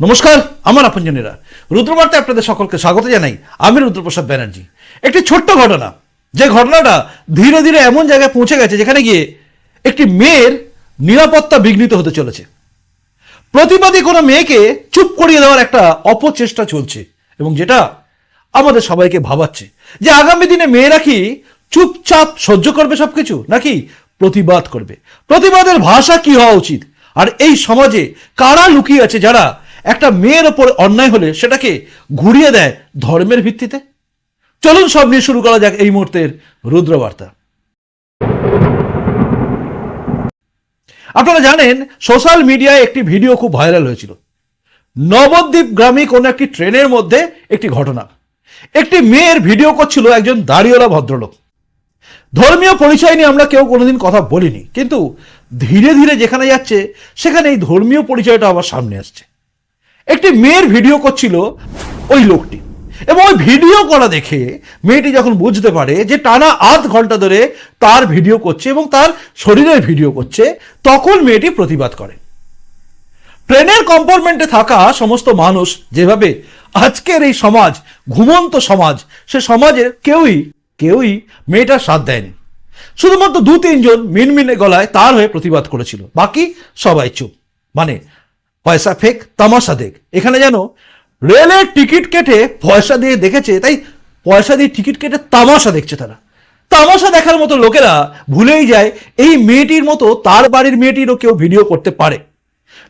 নমস্কার, আমার আপনজনেরা। রুদ্রবার্তায় আপনাদের সকলকে স্বাগত জানাই। আমি রুদ্রপ্রসাদ ব্যানার্জি। একটি ছোট্ট ঘটনা। যে ঘটনাটা ধীরে ধীরে এমন জায়গায় পৌঁছে গেছে যেখানে গিয়ে একটি মেয়ের নিরাপত্তা বিঘ্নিত হতে চলেছে। প্রতিবাদী কোনো মেয়েকে চুপ করিয়ে দেওয়ার একটা অপচেষ্টা চলছে এবং যেটা আমাদের সবাইকে ভাবাচ্ছে। যে আগামী দিনে মেয়েরা কি চুপচাপ সহ্য করবে সবকিছু, নাকি প্রতিবাদ করবে? প্রতিবাদের ভাষা কি হওয়া উচিত? আর এই সমাজে কারা লুকিয়ে আছে যারা একটা মেয়ের ওপর অন্যায় হলে সেটাকে ঘুরিয়ে দেয় ধর্মের ভিত্তিতে? চলুন সব নিয়ে শুরু করা যাক এই মুহূর্তের রুদ্রবার্তা। আপনারা জানেন, সোশ্যাল মিডিয়ায় একটি ভিডিও খুব ভাইরাল হয়েছিল। নবদ্বীপ গ্রামে কোনো একটি ট্রেনের মধ্যে একটি ঘটনা। একটি মেয়ের ভিডিও করছিল একজন দাড়িওয়ালা ভদ্রলোক। ধর্মীয় পরিচয় নিয়ে আমরা কেউ কোনোদিন কথা বলিনি, কিন্তু ধীরে ধীরে যেখানে যাচ্ছে সেখানে এই ধর্মীয় পরিচয়টা আবার সামনে আসছে। একটি মেয়ের ভিডিও করছিল ওই লোকটি। এবং ওই ভিডিও করা দেখে মেয়েটি যখন বুঝতে পারে যে টানা আধ ঘণ্টা ধরে তার ভিডিও করছে এবং তার শরীরের ভিডিও করছে, তখন মেয়েটি প্রতিবাদ করে। ট্রেনের কম্পার্টমেন্টে থাকা সমস্ত মানুষ যেভাবে আজকের এই সমাজ, ঘুমন্ত সমাজ, সে সমাজের কেউই কেউই মেয়েটার সাথ দেয়নি। শুধুমাত্র দু তিনজন মিনমিনে গলায় তার হয়ে প্রতিবাদ করেছিল। বাকি সবাই চুপ। মানে পয়সা ফেক, তামাশা দেখ। এখানে যেন রেলের টিকিট কেটে পয়সা দিয়ে দেখেছে, তাই পয়সা দিয়ে টিকিট কেটে তামাশা দেখছে তারা। তামাশা দেখার মতো লোকেরা ভুলেই যায়, এই মেয়েটির মতো তার বাড়ির মেয়েটিরও কেউ ভিডিও করতে পারে।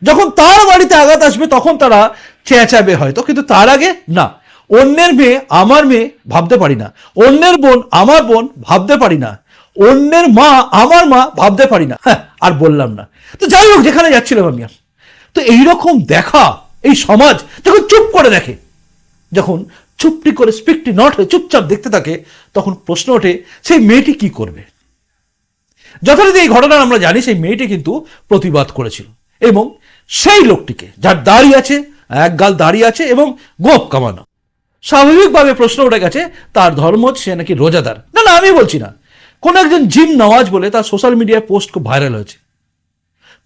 যখন তার বাড়িতে আঘাত আসবে, তখন তারা চেঁচাবে হয়তো, কিন্তু তার আগে না। অন্যের মেয়ে আমার মেয়ে ভাবতে পারি না। অন্যের বোন আমার বোন ভাবতে পারি না। অন্যের মা আমার মা ভাবতে পারি না। হ্যাঁ আর বললাম না। তো যাই হোক, যেখানে যাচ্ছিলাম আমি আর। তো এইরকম দেখা এই সমাজ যখন চুপ করে দেখে, যখন চুপটি করে স্পিকটি নট হয়ে চুপচাপ দেখতে থাকে, তখন প্রশ্ন ওঠে, সেই মেয়েটি কি করবে? যথারীতি এই ঘটনা আমরা জানি সেই মেয়েটি কিন্তু প্রতিবাদ করেছিল এবং সেই লোকটিকে, যার দাড়ি আছে, এক গাল দাড়ি আছে এবং গোপ কামানো। স্বাভাবিকভাবে প্রশ্ন উঠে গেছে, তার ধর্ম সে নাকি রোজাদার। না না, আমি বলছি না। কোন একজন জিম নওয়াজ বলে তার সোশ্যাল মিডিয়ায় পোস্ট খুব ভাইরাল হয়েছে।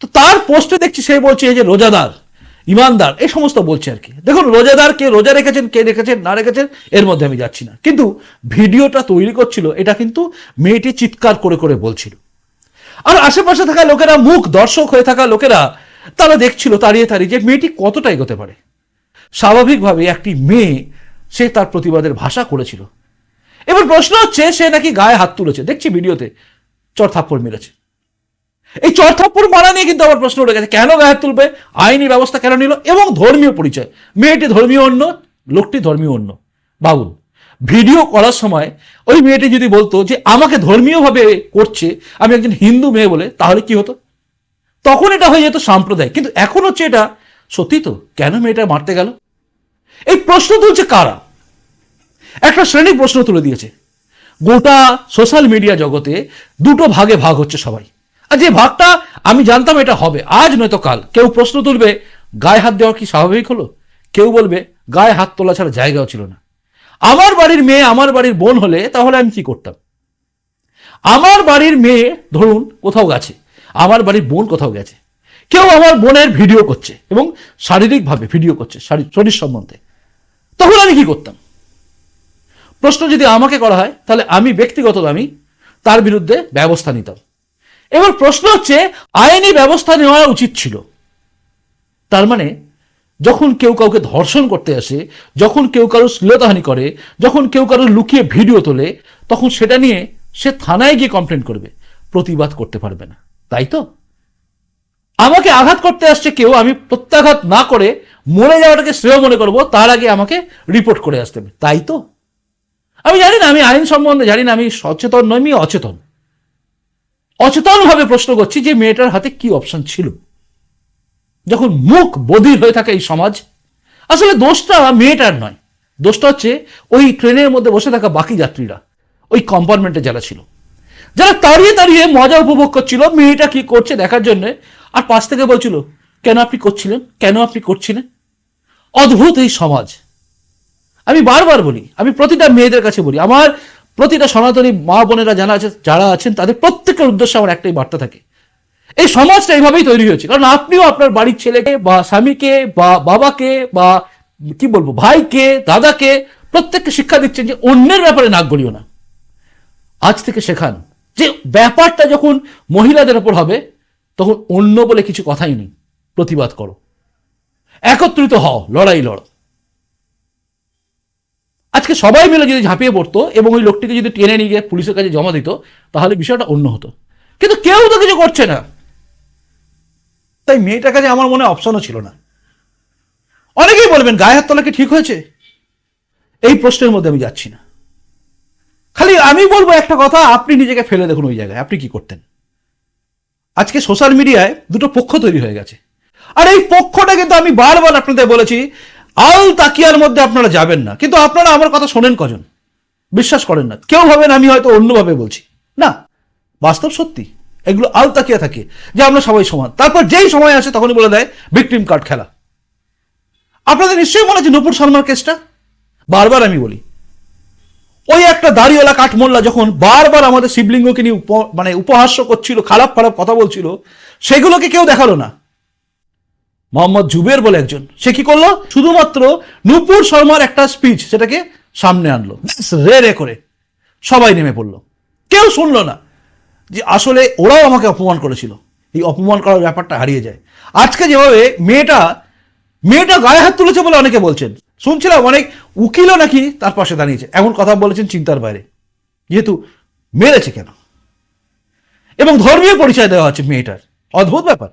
তো তার পোস্টে দেখছি সে বলছে, এই যে রোজাদার, ইমানদার, এই সমস্ত বলছে আর কি। দেখুন, রোজাদার কে রোজা রেখেছেন, কে রেখেছেন, না রেখেছেন, এর মধ্যে আমি যাচ্ছি না। কিন্তু ভিডিওটা তৈরি করছিল, এটা কিন্তু মেয়েটি চিৎকার করে করে বলছিল। আর আশেপাশে থাকা লোকেরা, মুখ দর্শক হয়ে থাকা লোকেরা, তারা দেখছিল, তাড়িয়ে তাড়িয়ে যে মেয়েটি কতটা এগোতে পারে। স্বাভাবিকভাবে একটি মেয়ে, সে তার প্রতিবাদের ভাষা করেছিল। এবার প্রশ্ন হচ্ছে, সে নাকি গায়ে হাত তুলেছে? দেখছি ভিডিওতে চর থাপ্পড় মেরেছে। এই চর থাপ্পড় মারা নিয়ে কিন্তু আবার প্রশ্ন উঠে গেছে, কেন গায়ে তুলবে? আইনি ব্যবস্থা কেন নিল? এবং ধর্মীয় পরিচয়, মেয়েটি ধর্মীয় অন্য, লোকটি ধর্মীয় অন্য। বাবুল, ভিডিও করার সময় ওই মেয়েটি যদি বলতো যে আমাকে ধর্মীয়ভাবে করছে, আমি একজন হিন্দু মেয়ে বলে, তাহলে কি হতো? তখন এটা হয়ে যেত সাম্প্রদায়িক। কিন্তু এখন হচ্ছে এটা সত্যি তো? কেন মেয়েটা মারতে গেল? এই প্রশ্ন তুলছে কারা? একটা শ্রেণি প্রশ্ন তুলে দিয়েছে। গোটা সোশ্যাল মিডিয়া জগতে দুটো ভাগে ভাগ হচ্ছে সবাই। আর যে ভাগটা আমি জানতাম এটা হবে, আজ নয়তো কাল। কেউ প্রশ্ন তুলবে, গায়ে হাত দেওয়া কি স্বাভাবিক হলো? কেউ বলবে, গায়ে হাত তোলা ছাড়া জায়গাও ছিল না। আমার বাড়ির মেয়ে আমার বাড়ির বোন হলে তাহলে আমি কি করতাম? আমার বাড়ির মেয়ে, ধরুন, কোথাও গেছে। আমার বাড়ির বোন কোথাও গেছে। কেউ আমার বোনের ভিডিও করছে এবং শারীরিকভাবে ভিডিও করছে শারীর- সম্বন্ধে। তখন আমি কি করতাম? প্রশ্ন যদি আমাকে করা হয়, তাহলে আমি ব্যক্তিগত আমি তার বিরুদ্ধে ব্যবস্থা নিতাম। এবার প্রশ্ন হচ্ছে, আইনি ব্যবস্থা নেওয়া উচিত ছিল। তার মানে যখন কেউ কাউকে ধর্ষণ করতে আসে, যখন কেউ কারও শ্লীলতাহানি করে, যখন কেউ কারও লুকিয়ে ভিডিও তোলে, তখন সেটা নিয়ে সে থানায় গিয়ে কমপ্লেন করবে। প্রতিবাদ করতে পারবে না। তাই তো? আমাকে আঘাত করতে আসছে কেউ, আমি প্রত্যাঘাত না করে মরে যাওয়াটাকে শ্রেয় মনে করব, তার আগে আমাকে রিপোর্ট করে আসতে হবে। তাই তো? আমি জানি না, আমি আইন সম্বন্ধে জানি না, আমি সচেতন নই, আমি অচেতন। অচেতনভাবে প্রশ্ন করছি যে মেয়েটার হাতে কি অপশন ছিল? যখন মুখ বধির হয়ে থাকে এই সমাজ, আসলে দোষটা মেয়েটার নয়। দোষটা হচ্ছে ওই ট্রেনের মধ্যে বসে থাকা বাকি যাত্রীরা, ওই কম্পার্টমেন্টে যারা ছিল। যারা তাড়িয়ে তাড়িয়ে মজা উপভোগ করছিল, মেয়েটা কি করছে দেখার জন্য, আর পাশ থেকে বলছিল, কেন আপনি করছিলেন? কেন আপনি করছিলেন? অদ্ভুত এই সমাজ। আমি বারবার বলি, আমি প্রতিটা মেয়েদের কাছে বলি, আমার প্রতিটা সনাতনী মা বোনেরা যারা আছে, যারা আছেন, তাদের প্রত্যেকের উদ্দেশ্যে আমার একটাই বার্তা থাকে। এই সমাজটা এইভাবেই তৈরি হয়েছে। কারণ আপনিও আপনার বাড়ির ছেলেকে বা স্বামীকে বা বাবাকে বা কি বলব, ভাইকে, দাদাকে প্রত্যেককে শিক্ষা দিচ্ছেন যে অন্যের ব্যাপারে নাক গলিও না। আজ থেকে শেখান যে ব্যাপারটা যখন মহিলাদের ওপর হবে, তখন অন্য বলে কিছু কথাই নেই। প্রতিবাদ করো। একত্রিত হও, লড়াই লড়ো। আজকে সবাই মিলে যদি ঝাঁপিয়ে পড়তো এবং ওই লোকটিকে যদি টেনে নিয়ে গিয়ে পুলিশের কাছে জমা দিত, তাহলে বিষয়টা অন্য হতো। কিন্তু কেউ তো কিছু করছে না। তাই মেয়েটার কাছে আমার মনে অপশনও ছিল না। অনেকেই বলবেন, গায়ে হাত তোলা কি ঠিক হয়েছে? এই প্রশ্নের মধ্যে আমি যাচ্ছি না। খালি আমি বলব একটা কথা, আপনি নিজেকে ফেলে দেখুন ওই জায়গায়, আপনি কি করতেন? আজকে সোশ্যাল মিডিয়ায় দুটো পক্ষ তৈরি হয়ে গেছে। আর এই পক্ষটা কিন্তু আমি বারবার আপনাদের বলেছি আল তাকিয়ার মধ্যে আপনারা যাবেন না। কিন্তু আপনারা আমার কথা শোনেন কজন? বিশ্বাস করেন না। কেউ ভাবেন আমি হয়তো অন্যভাবে বলছি। না, বাস্তব সত্যি। এগুলো আল তাকিয়া থাকে, যে আমরা সবাই সমান। তারপর যেই সময় আসে তখনই বলে দেয় ভিকটিম কার্ড খেলা। আপনাদের নিশ্চয়ই মনে আছে নূপুর শর্মার কেসটা? বারবার আমি বলি। ওই একটা দাড়িওয়ালা কাঠমোল্লা যখন বারবার আমাদের শিবলিঙ্গকে নিয়ে মানে উপহাস্য করছিল খারাপ খারাপ কথা বলছিল, সেগুলোকে কেউ দেখাল না। মোহাম্মদ জুবের বলে একজন। সে কি করল? শুধুমাত্র নূপুর শর্মার একটা স্পিচ সেটাকে সামনে আনলো। রে রে করে সবাই নেমে পড়ল। কেউ শুনলো না যে আসলে ওরাও আমাকে অপমান করেছিল। এই অপমান করার ব্যাপারটা হারিয়ে যায়। আজকে যেভাবে মেয়েটা মেয়েটা গায়ে হাত তুলেছে বলে অনেকে বলছেন। শুনছিলাম অনেক উকিলও নাকি তার পাশে দাঁড়িয়েছে। এমন কথা বলেছেন চিন্তার বাইরে। যেহেতু মেরেছে কেন? এবং ধর্মীয় পরিচয় দেওয়া হচ্ছে মেয়েটার। অদ্ভুত ব্যাপার।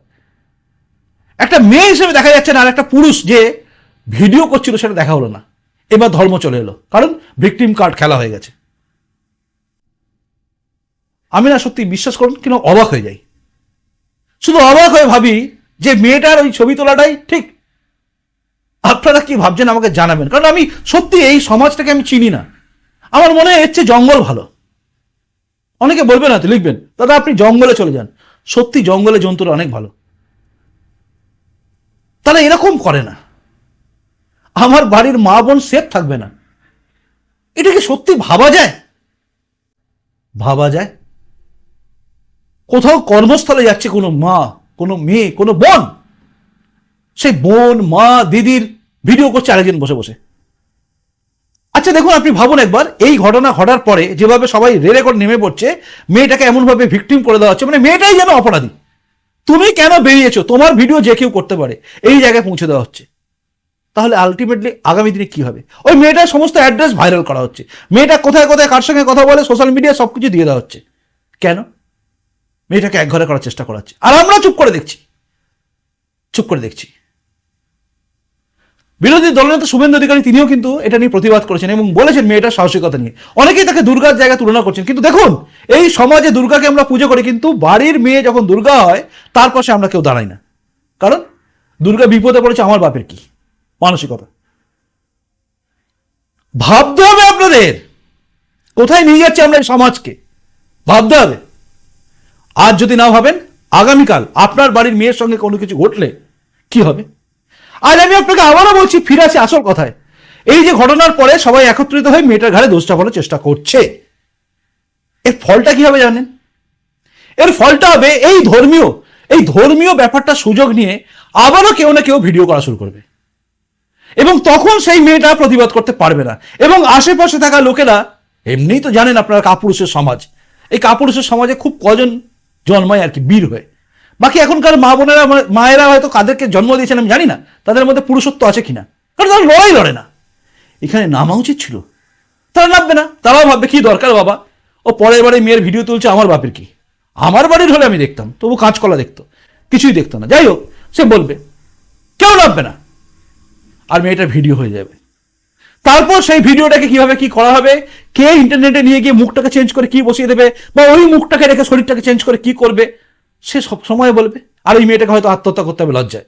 একটা মেয়ে হিসেবে দেখা যাচ্ছে না, আর একটা পুরুষ যে ভিডিও করছিল সেটা দেখা হলো না। এবার ধর্ম চলে এলো, কারণ ভিকটিম কার্ড খেলা হয়ে গেছে। আমি না সত্যি বিশ্বাস করুন, কিনা অবাক হয়ে যাই। শুধু অবাক হয়ে ভাবি যে মেয়েটার ওই ছবি তোলাটাই ঠিক। আপনারা কি ভাবছেন আমাকে জানাবেন? কারণ আমি সত্যি এই সমাজটাকে আমি চিনি না। আমার মনে হয় এর জঙ্গল ভালো। অনেকে বলবেন না, লিখবেন, দাদা, আপনি জঙ্গলে চলে যান। সত্যি জঙ্গলে জন্তুরা অনেক ভালো। তাহলে এরকম করে না। আমার বাড়ির মা বোন সেফ থাকবে না। এটা কি সত্যি ভাবা যায়? ভাবা যায়? কোথাও কর্মস্থলে যাচ্ছে কোনো মা, কোনো মেয়ে, কোনো বোন। সেই বোন, মা, দিদির ভিডিও করছে আরেকজন বসে বসে। আচ্ছা দেখুন, আপনি ভাবুন একবার, এই ঘটনা ঘটার পরে যেভাবে সবাই রেলে করে নেমে পড়ছে, মেয়েটাকে এমনভাবে ভিকটিম করে দেওয়া হচ্ছে মানে মেয়েটাই যেন অপরাধী। তুমি কেন বেরিয়েছো? তোমার ভিডিও যে কেউ করতে পারে, এই জায়গায় পৌঁছে দেওয়া হচ্ছে। তাহলে আলটিমেটলি আগামী দিনে কি হবে? ওই মেয়েটার সমস্ত অ্যাড্রেস ভাইরাল করা হচ্ছে। মেয়েটা কোথায় কোথায় কার সঙ্গে কথা বলে সোশ্যাল মিডিয়া সব কিছু দিয়ে দেওয়া হচ্ছে। কেন? মেয়েটাকে একঘরে করার চেষ্টা করা হচ্ছে। আর আমরা চুপ করে দেখছি। চুপ করে দেখছি। বিরোধী দলনেতা শুভেন্দু অধিকারী তিনিও কিন্তু এটা নিয়ে প্রতিবাদ করেছেন এবং বলেছেন মেয়েটার সাহসিকতা নিয়ে। অনেকেই তাকে দুর্গার জায়গায় তুলনা করছেন। কিন্তু দেখুন, এই সমাজে দুর্গাকে আমরা পুজো করি, কিন্তু বাড়ির মেয়ে যখন দুর্গা হয়, তার পাশে আমরা কেউ দাঁড়াই না। কারণ দুর্গা বিপদে পড়েছে, আমার বাপের কি? মানসিকতা। ভাবতে হবে আপনাদের, কোথায় নিয়ে যাচ্ছে আমরা এই সমাজকে? ভাবতে হবে। আজ যদি না ভাবেন, আগামীকাল আপনার বাড়ির মেয়ের সঙ্গে কোনো কিছু ঘটলে কি হবে? আজ আমি আপনাকে আবারও বলছি, ফিরে আসি আসল কথায়। এই যে ঘটনার পরে সবাই একত্রিত হয়ে মেয়েটার ঘাড়ে দোষটা করার চেষ্টা করছে। এর ফলটা কি হবে জানেন? এর ফলটা হবে এই ধর্মীয় এই ধর্মীয় ব্যাপারটা সুযোগ নিয়ে আবারও কেউ না কেউ ভিডিও করা শুরু করবে। এবং তখন সেই মেয়েটা প্রতিবাদ করতে পারবে না। এবং আশেপাশে থাকা লোকেরা, এমনিই তো জানেন আপনারা কাপুরুষের সমাজ। এই কাপুরুষের সমাজে খুব কজন জন্মায় আর কি, বীর হয়ে। বাকি এখনকার মা বোনেরা মায়েরা হয়তো কাদেরকে জন্ম দিয়েছেন আমি জানি না, তাদের মধ্যে পুরুষত্ব আছে কিনা? কারণ তারা লড়াই লড়ে না। এখানে নামা উচিত ছিল। তারা নামবে না, তারাও ভাববে, কি দরকার বাবা? ও পরের বারে মেয়ের ভিডিও তুলছে, আমার বাপের কি? আমার বাড়ির হলে আমি দেখতাম, তবু কাঁচকলা দেখতো, কিছুই দেখতো না। যাই হোক, সে বলবে, কেউ নামবে না। আর মেয়েটার ভিডিও হয়ে যাবে। তারপর সেই ভিডিওটাকে কীভাবে কি করা হবে, কে ইন্টারনেটে নিয়ে গিয়ে মুখটাকে চেঞ্জ করে কি বসিয়ে দেবে, বা ওই মুখটাকে রেখে শরীরটাকে চেঞ্জ করে কি করবে সে সব সময় বলবে, আর ওই মেয়েটাকে হয়তো আত্মহত্যা করতে হবে লজ্জায়।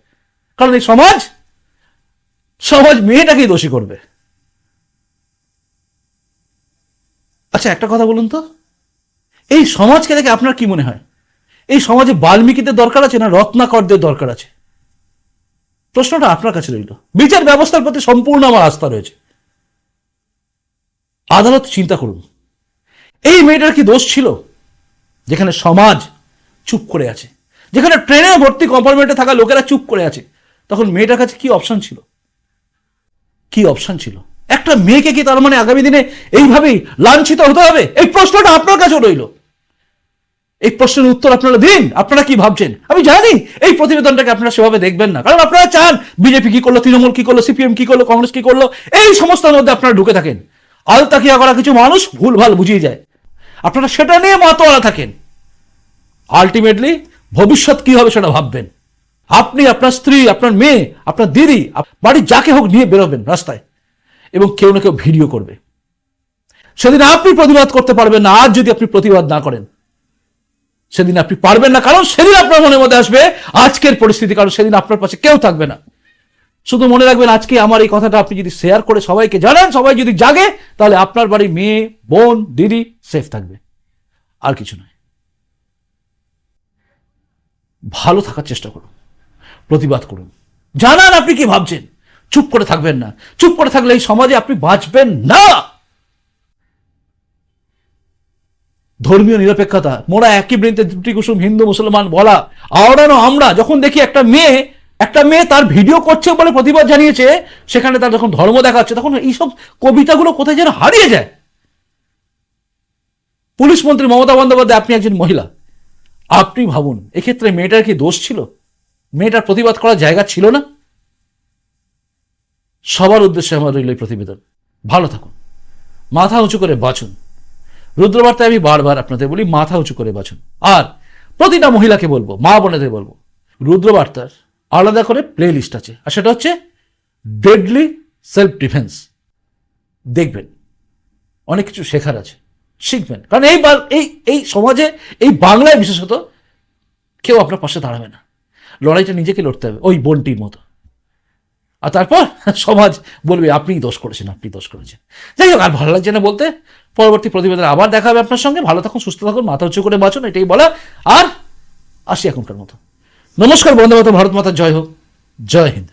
কারণ এই সমাজ সমাজ মেয়েটাকেই দোষী করবে। আচ্ছা একটা কথা বলুন তো। এই সমাজকে দেখে আপনার কি মনে হয়? এই সমাজে বাল্মীকিদের দরকার আছে না রত্নাকরদের দরকার আছে? প্রশ্নটা আপনার কাছে রইল। বিচার ব্যবস্থার প্রতি সম্পূর্ণ আমার আস্থা রয়েছে। আদালত চিন্তা করুন। এই মেয়েটার কি দোষ ছিল? যেখানে সমাজ চুপ করে আছে। যেখানে ট্রেনে ভর্তি কম্পার্টমেন্টে থাকা লোকেরা চুপ করে আছে। তখন মেয়েটার কাছে কি অপশন ছিল? কি অপশন ছিল? একটা মেয়েকে কি তার মানে আগামী দিনে এইভাবেই লাঞ্ছিত হতে হবে? এই প্রশ্নটা আপনার কাছে রইল। এই প্রশ্নের উত্তর আপনারা দিন। আপনারা কি ভাবছেন? আমি জানি এই প্রতিবেদনটাকে আপনারা সেভাবে দেখবেন না। কারণ আপনারা চান বিজেপি কি করল, তৃণমূল কি করল, সিপিএম কি করল, কংগ্রেস কি করল, এই সমস্তের মধ্যে আপনারা ঢুকে থাকেন। আলতাকিয়া করা কিছু মানুষ ভুলভাল বুঝিয়ে যায়। আপনারা সেটা নিয়ে মাতোয়ারা থাকেন। আলটিমেটলি ভবিষ্যৎ কি হবে সেটা ভাববেন। আপনি আপনার স্ত্রী, আপনার মেয়ে, আপনার দিদি বাড়ির যাকে হোক নিয়ে বেরোবেন রাস্তায় এবং কেউ না কেউ ভিডিও করবে। সেদিন আপনি প্রতিবাদ করতে পারবেন না, আজ যদি আপনি প্রতিবাদ না করেন। সেদিন আপনি পারবেন না, কারণ সেদিন আপনার মনের মধ্যে আসবে আজকের পরিস্থিতি, কারণ সেদিন আপনার পাশে কেউ থাকবে না। শুধু মনে রাখবেন, আজকে আমার এই কথাটা আপনি যদি শেয়ার করে সবাইকে জানান, সবাই যদি জাগে, তাহলে আপনার বাড়ির মেয়ে, বোন, দিদি সেফ থাকবে। আর কিছু নয়। ভালো থাকার চেষ্টা করুন। প্রতিবাদ করুন। জানান আপনি কি ভাবছেন? চুপ করে থাকবেন না। চুপ করে থাকলে এই সমাজে আপনি বাঁচবেন না। ধর্মীয় নিরপেক্ষতা, মোরা একই বৃন্তে দুটি কুসুম হিন্দু মুসলমান বলা, আওড়ানো আমরা। যখন দেখি একটা মেয়ে একটা মেয়ে তার ভিডিও করছে বলে প্রতিবাদ জানিয়েছে, সেখানে তার যখন ধর্ম দেখাচ্ছে, তখন এইসব কবিতাগুলো কোথায় যেন হারিয়ে যায়। পুলিশ মন্ত্রী মমতা বন্দ্যোপাধ্যায়, আপনি একজন মহিলা। আপনি ভাবুন, এক্ষেত্রে মেয়েটার কি দোষ ছিল? মেয়েটার প্রতিবাদ করার জায়গা ছিল না? সবার উদ্দেশ্যে আমার রইল এই প্রতিবেদন। ভালো থাকুন। মাথা উঁচু করে বাঁচুন। রুদ্রবার্তায় আমি বারবার আপনাদের বলি, মাথা উঁচু করে বাঁচুন। আর প্রতিটা মহিলাকে বলব, মা বোনেদের বলব, রুদ্রবার্তার আলাদা করে প্লে লিস্ট আছে, আর সেটা হচ্ছে ডেডলি সেলফ ডিফেন্স দেখবেন, অনেক কিছু শেখার আছে। শিখবেন। কারণ এই এই এই সমাজে, এই বাংলায় বিশেষত কেউ আপনার পাশে দাঁড়াবে না। লড়াইটা নিজেকে লড়তে হবে, ওই বোনটির মতো। আর তারপর সমাজ বলবে আপনিই দোষ করেছেন, আপনি দোষ করেছেন। যাই হোক, আর ভালো লাগছে না বলতে, পরবর্তী প্রতিবেদনে আবার দেখা হবে আপনার সঙ্গে। ভালো থাকুন, সুস্থ থাকুন, মাথা উঁচু করে বাঁচুন, এটাই বলা। আর আসি এখনকার মতো। নমস্কার মাতা ভারত মাতা, জয় হোক। জয় হিন্দ।